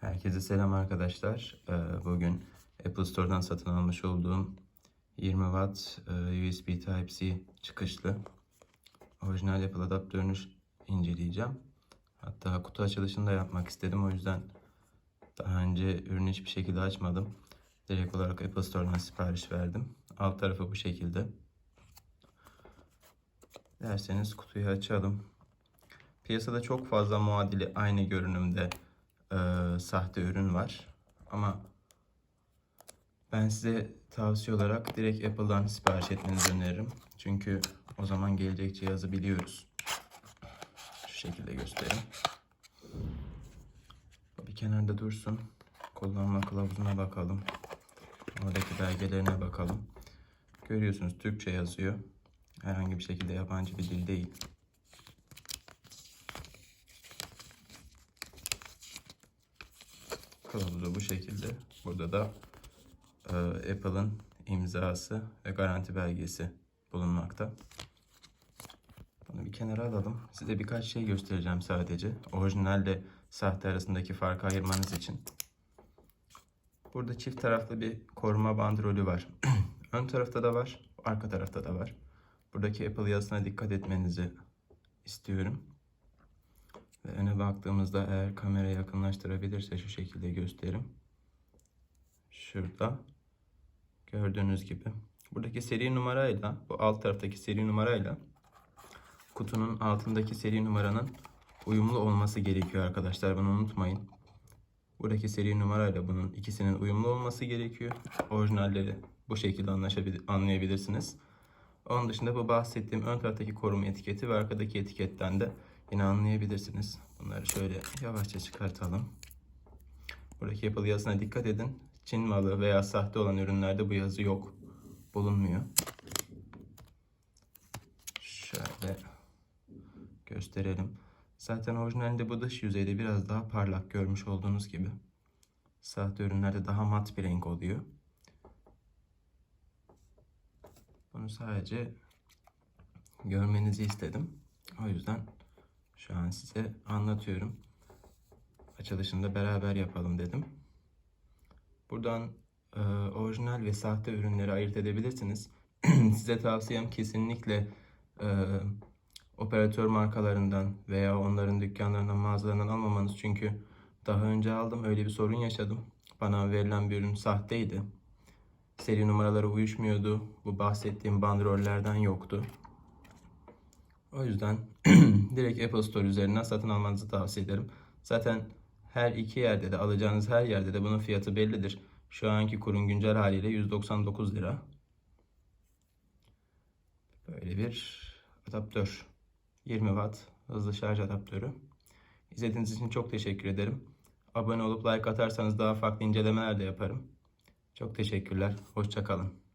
Herkese selam arkadaşlar. Ee, Bugün Apple Store'dan satın almış olduğum 20 Watt e, USB Type-C çıkışlı orijinal Apple adaptörünü inceleyeceğim. Hatta kutu açılışını da yapmak istedim. O yüzden daha önce ürünü hiçbir şekilde açmadım. Direkt olarak Apple Store'dan sipariş verdim. Alt tarafı bu şekilde. Derseniz kutuyu açalım. Piyasada çok fazla muadili aynı görünümde e, sahte ürün var. Ama ben size tavsiye olarak direkt Apple'dan sipariş etmenizi öneririm. Çünkü o zaman gelecek cihazı biliyoruz. Şu şekilde göstereyim. Bir kenarda dursun. Kullanma kılavuzuna bakalım. Oradaki belgelerine bakalım. Görüyorsunuz Türkçe yazıyor. Herhangi bir şekilde yabancı bir dil değil. Kılavuzu bu şekilde. Burada da e, Apple'ın imzası ve garanti belgesi bulunmakta. Bunu bir kenara alalım. Size birkaç şey göstereceğim sadece. Orijinalle sahte arasındaki farkı ayırmanız için. Burada çift taraflı bir koruma bandrolü var. Ön tarafta da var, arka tarafta da var. Buradaki Apple yazısına dikkat etmenizi istiyorum. Ve öne baktığımızda eğer kamera yakınlaştırabilirse şu şekilde gösterim. Şurada gördüğünüz gibi. Buradaki seri numarayla bu alt taraftaki seri numarayla kutunun altındaki seri numaranın uyumlu olması gerekiyor arkadaşlar. Bunu unutmayın. Buradaki seri numarayla bunun ikisinin uyumlu olması gerekiyor. Orijinalleri bu şekilde anlayabilirsiniz. Onun dışında bu bahsettiğim ön taraftaki koruma etiketi ve arkadaki etiketten de yine anlayabilirsiniz. Bunları şöyle yavaşça çıkartalım. Buradaki Apple yazısına dikkat edin. Çin malı veya sahte olan ürünlerde bu yazı yok. Bulunmuyor. Şöyle gösterelim. Zaten orijinalinde bu dış yüzeyde biraz daha parlak görmüş olduğunuz gibi. Sahte ürünlerde daha mat bir renk oluyor. Bunu sadece görmenizi istedim. O yüzden şu an size anlatıyorum. Açılışında beraber yapalım dedim. Buradan e, orijinal ve sahte ürünleri ayırt edebilirsiniz. size tavsiyem kesinlikle e, operatör markalarından veya onların dükkanlarından, mağazalarından almamanız. Çünkü daha önce aldım öyle bir sorun yaşadım. Bana verilen bir ürün sahteydi. Seri numaraları uyuşmuyordu. Bu bahsettiğim bandrollerden yoktu. O yüzden direkt Apple Store üzerinden satın almanızı tavsiye ederim. Zaten her iki yerde de alacağınız her yerde de bunun fiyatı bellidir. Şu anki kurun güncel haliyle 199 lira. Böyle bir adaptör. 20 watt hızlı şarj adaptörü. İzlediğiniz için çok teşekkür ederim. Abone olup like atarsanız daha farklı incelemeler de yaparım. Çok teşekkürler. Hoşçakalın.